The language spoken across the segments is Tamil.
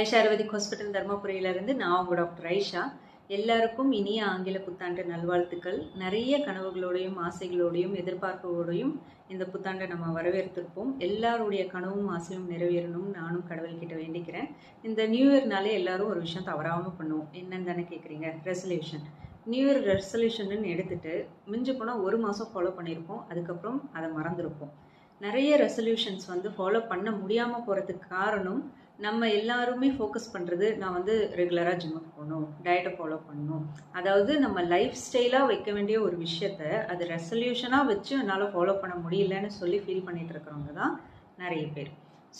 ஐஷா ஆயுர்வேதிக் ஹாஸ்பிட்டல் தர்மபுரியிலிருந்து நான் உங்கள் டாக்டர் ஐஷா. எல்லாருக்கும் இனிய ஆங்கில புத்தாண்டு நல்வாழ்த்துக்கள். நிறைய கனவுகளோடையும் ஆசைகளோடையும் எதிர்பார்ப்போடையும் இந்த புத்தாண்டை நம்ம வரவேற்றிருப்போம் எல்லாருடைய கனவும் ஆசையும் நிறைவேறணும் நானும் கடவுள்கிட்ட வேண்டிக்கிறேன். இந்த நியூ இயர்னாலே எல்லாரும் ஒரு விஷயம் தவறாமல் பண்ணுவோம். என்னன்னு தானே கேட்குறீங்க ரெசல்யூஷன் நியூ இயர் ரெசல்யூஷன் எடுத்துட்டு மிஞ்சி போனால் ஒரு மாதம் ஃபாலோ பண்ணியிருப்போம் அதுக்கப்புறம் அதை மறந்துருப்போம். நிறைய ரெசல்யூஷன்ஸ் வந்து ஃபாலோ பண்ண முடியாமல் போகிறதுக்கு காரணம் நம்ம எல்லாருமே ஃபோக்கஸ் பண்ணுறது நான் வந்து ரெகுலராக ஜிம்முக்கு போகணும் டயட்டை ஃபாலோ பண்ணணும். அதாவது நம்ம லைஃப் ஸ்டைலாக வைக்க வேண்டிய ஒரு விஷயத்த அது ரெசல்யூஷனாக வச்சு என்னால் ஃபாலோ பண்ண முடியலன்னு சொல்லி ஃபீல் பண்ணிகிட்டு இருக்கிறவங்க தான் நிறைய பேர்.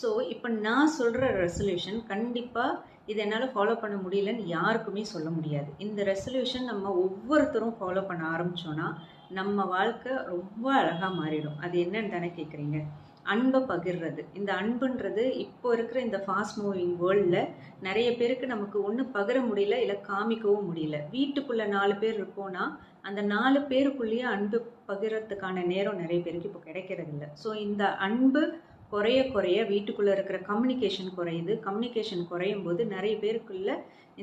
ஸோ இப்போ நான் சொல்கிற ரெசல்யூஷன் கண்டிப்பாக இது என்னால் ஃபாலோ பண்ண முடியலன்னு யாருக்குமே சொல்ல முடியாது. இந்த ரெசல்யூஷன் நம்ம ஒவ்வொருத்தரும் ஃபாலோ பண்ண ஆரம்பித்தோன்னா நம்ம வாழ்க்கை ரொம்ப அழகாக மாறிடும். அது என்னன்னு தானே கேட்குறீங்க அன்பை பகிர்றது. இந்த அன்புன்றது இப்போ இருக்கிற இந்த ஃபாஸ்ட் மூவிங் வேர்ல்டில் நிறைய பேருக்கு நமக்கு ஒன்று பகிர முடியல இல்லை காமிக்கவும் முடியல. வீட்டுக்குள்ளே நாலு பேர் இருக்கோன்னா அந்த நாலு பேருக்குள்ளேயே அன்பு பகிரத்துக்கான நேரம் நிறைய பேருக்கு இப்போ கிடைக்கிறது இல்லை. ஸோ இந்த அன்பு குறைய குறைய வீட்டுக்குள்ளே இருக்கிற கம்யூனிகேஷன் குறையுது. கம்யூனிகேஷன் குறையும் போது நிறைய பேருக்குள்ள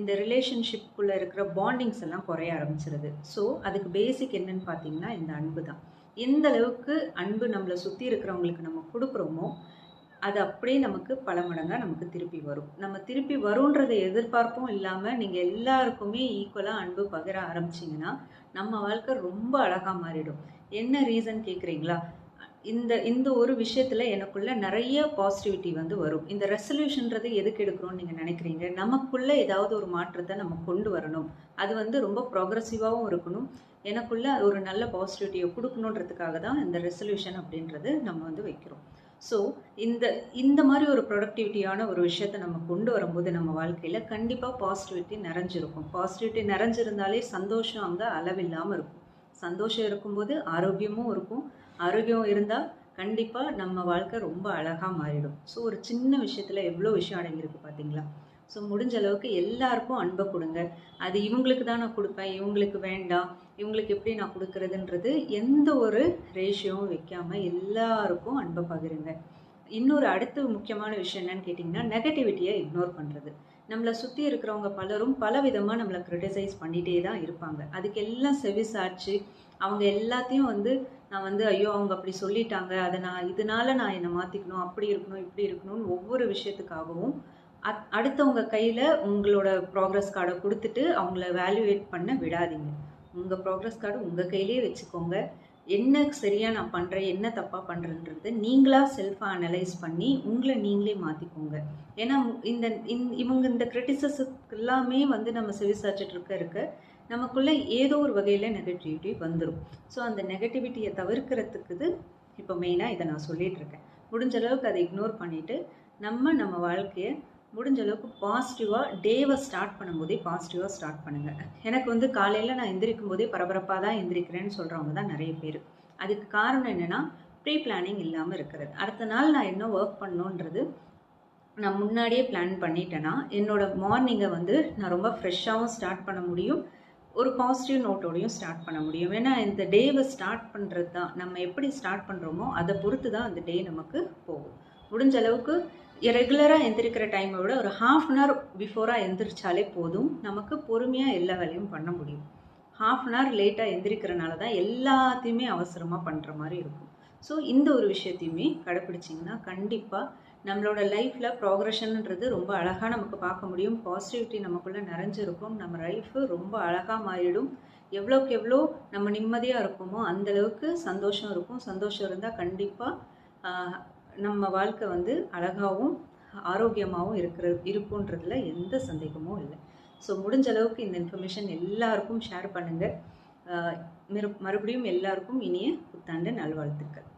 இந்த ரிலேஷன்ஷிப்புக்குள்ளே இருக்கிற பாண்டிங்ஸ் எல்லாம் குறைய ஆரம்பிச்சிருது. ஸோ அதுக்கு பேசிக் என்னன்னு பார்த்தீங்கன்னா இந்த அன்பு தான் எந்த அளவுக்கு அன்பு நம்மளை சுற்றி இருக்கிறவங்களுக்கு நம்ம கொடுக்குறோமோ அது அப்படியே நமக்கு பல மடங்காக நமக்கு திருப்பி வரும். நம்ம திருப்பி வரும்ன்றதை எதிர்பார்ப்பும் இல்லாமல் நீங்கள் எல்லாருக்குமே ஈக்குவலாக அன்பு பகிர ஆரம்பிச்சிங்கன்னா நம்ம வாழ்க்கை ரொம்ப அழகாக மாறிடும். என்ன ரீசன் கேட்குறீங்களா இந்த இந்த ஒரு விஷயத்தில் எனக்குள்ள நிறைய பாசிட்டிவிட்டி வந்து வரும். இந்த ரெசல்யூஷன்றது எதுக்கு எடுக்கிறோம்னு நீங்கள் நினைக்கிறீங்க? நமக்குள்ளே ஏதாவது ஒரு மாற்றத்தை நம்ம கொண்டு வரணும். அது வந்து ரொம்ப ப்ரோக்ரஸிவாகவும் இருக்கணும். எனக்குள்ள ஒரு நல்ல பாசிட்டிவிட்டியை கொடுக்கணுன்றதுக்காக தான் இந்த ரெசல்யூஷன் அப்படின்றது நம்ம வந்து வைக்கிறோம். ஸோ இந்த இந்த மாதிரி ஒரு ப்ரொடக்டிவிட்டியான ஒரு விஷயத்தை நம்ம கொண்டு வரும்போது நம்ம வாழ்க்கையில் கண்டிப்பாக பாசிட்டிவிட்டி நிறைஞ்சிருக்கும். பாசிட்டிவிட்டி நிறைஞ்சிருந்தாலே சந்தோஷம் அங்கே அளவில்லாமல் இருக்கும். சந்தோஷம் இருக்கும்போது ஆரோக்கியமும் இருக்கும். ஆரோக்கியம் இருந்தால் கண்டிப்பாக நம்ம வாழ்க்கை ரொம்ப அழகாக மாறிடும். ஸோ ஒரு சின்ன விஷயத்தில் எவ்வளோ விஷயம் அடங்கியிருக்கு பார்த்தீங்களா ஸோ முடிஞ்ச அளவுக்கு எல்லாருக்கும் அன்பை கொடுங்க. அது இவங்களுக்கு தான் நான் கொடுப்பேன் இவங்களுக்கு வேண்டாம் இவங்களுக்கு எப்படி நான் கொடுக்கறதுன்றது எந்த ஒரு ரேஷியோவும் வைக்காமல் எல்லாருக்கும் அன்பை பகிருங்க. இன்னொரு அடுத்த முக்கியமான விஷயம் என்னன்னு கேட்டிங்கன்னா நெகட்டிவிட்டியை இக்னோர் பண்ணுறது நம்மளை சுற்றி இருக்கிறவங்க பலரும் பல விதமாக நம்மளை க்ரிட்டிசைஸ் பண்ணிகிட்டே தான் இருப்பாங்க. அதுக்கெல்லாம் செவிசாச்சு அவங்க எல்லாத்தையும் வந்து நான் வந்து ஐயோ அவங்க அப்படி சொல்லிட்டாங்க அதை நான் இதனால நான் என்னை மாற்றிக்கணும் அப்படி இருக்கணும் இப்படி இருக்கணும்னு ஒவ்வொரு விஷயத்துக்காகவும் அடுத்தவங்க கையில் உங்களோட ப்ராக்ரஸ் கார்டை கொடுத்துட்டு அவங்கள வேல்யூவேட் பண்ண விடாதீங்க. உங்கள் ப்ராக்ரஸ் கார்டு உங்கள் கையிலே வச்சுக்கோங்க. என்ன சரியாக நான் பண்ணுறேன் என்ன தப்பாக பண்ணுறேன்றது நீங்களாக செல்ஃபாக அனலைஸ் பண்ணி உங்களை நீங்களே மாற்றிக்கோங்க ஏன்னா இந்த இவங்க இந்த கிரிட்டிசிசத்துக்கு எல்லாமே வந்து நம்ம செவிசாச்சிட்டு இருக்க இருக்க நமக்குள்ளே ஏதோ ஒரு வகையில் நெகட்டிவிட்டி வந்துடும் ஸோ அந்த நெகட்டிவிட்டியை தவிர்க்கிறதுக்கு இப்போ மெயினாக இதை நான் சொல்லிகிட்டு இருக்கேன். முடிஞ்ச அளவுக்கு அதை இக்னோர் பண்ணிவிட்டு நம்ம நம்ம வாழ்க்கையை முடிஞ்ச அளவுக்கு பாசிட்டிவாக டேவை ஸ்டார்ட் பண்ணும்போதே பாசிட்டிவாக ஸ்டார்ட் பண்ணுங்கள் எனக்கு வந்து காலையில் நான் எந்திரிக்கும் போதே பரபரப்பாக தான் எந்திரிக்கிறேன்னு சொல்கிறவங்க தான் நிறைய பேர். அதுக்கு காரணம் என்னென்னா ப்ரீ பிளானிங் இல்லாமல் இருக்கிறது. அடுத்த நாள் நான் என்ன ஒர்க் பண்ணணுன்றது நான் முன்னாடியே பிளான் பண்ணிட்டேன்னா என்னோட மார்னிங்கை வந்து நான் ரொம்ப ஃப்ரெஷ்ஷாகவும் ஸ்டார்ட் பண்ண முடியும். ஒரு பாசிட்டிவ் நோட்டோடையும் ஸ்டார்ட் பண்ண முடியும். ஏன்னா இந்த டேவை ஸ்டார்ட் பண்ணுறது தான் நம்ம எப்படி ஸ்டார்ட் பண்ணுறோமோ அதை பொறுத்து தான் அந்த டே நமக்கு போகும். முடிஞ்ச அளவுக்கு ரெகுலராக எந்திரிக்கிற டைமை விட ஒரு ஹாஃப் அன் ஹவர் பிஃபோராக எந்திரிச்சாலே போதும். நமக்கு பொறுமையாக எல்லா வேலையும் பண்ண முடியும். ஹாஃப் அன் ஹவர் லேட்டாக எந்திரிக்கிறனால தான் எல்லாத்தையுமே அவசரமாக பண்ணுற மாதிரி இருக்கும். ஸோ இந்த ஒரு விஷயத்தையுமே கடைப்பிடிச்சிங்கன்னா கண்டிப்பாக நம்மளோட லைஃப்பில் ப்ராக்ரெஷன்ன்றது ரொம்ப அழகாக நமக்கு பார்க்க முடியும். பாசிட்டிவிட்டி நமக்குள்ளே நிறைஞ்சிருக்கும். நம்ம லைஃபு ரொம்ப அழகாக மாறிடும். எவ்வளோக்கு எவ்வளோ நம்ம நிம்மதியாக இருக்கோமோ அந்தளவுக்கு சந்தோஷம் இருக்கும். சந்தோஷம் இருந்தால் கண்டிப்பாக நம்ம வாழ்க்கை வந்து அழகாகவும் ஆரோக்கியமாகவும் இருக்கிற இருக்குன்றதுல எந்த சந்தேகமும் இல்லை. ஸோ முடிஞ்ச அளவுக்கு இந்த இன்ஃபர்மேஷன் எல்லாருக்கும் ஷேர் பண்ணுங்கள் மறுபடியும் எல்லாருக்கும் இனிய புத்தாண்டு நல்வாழ்த்துக்கள்.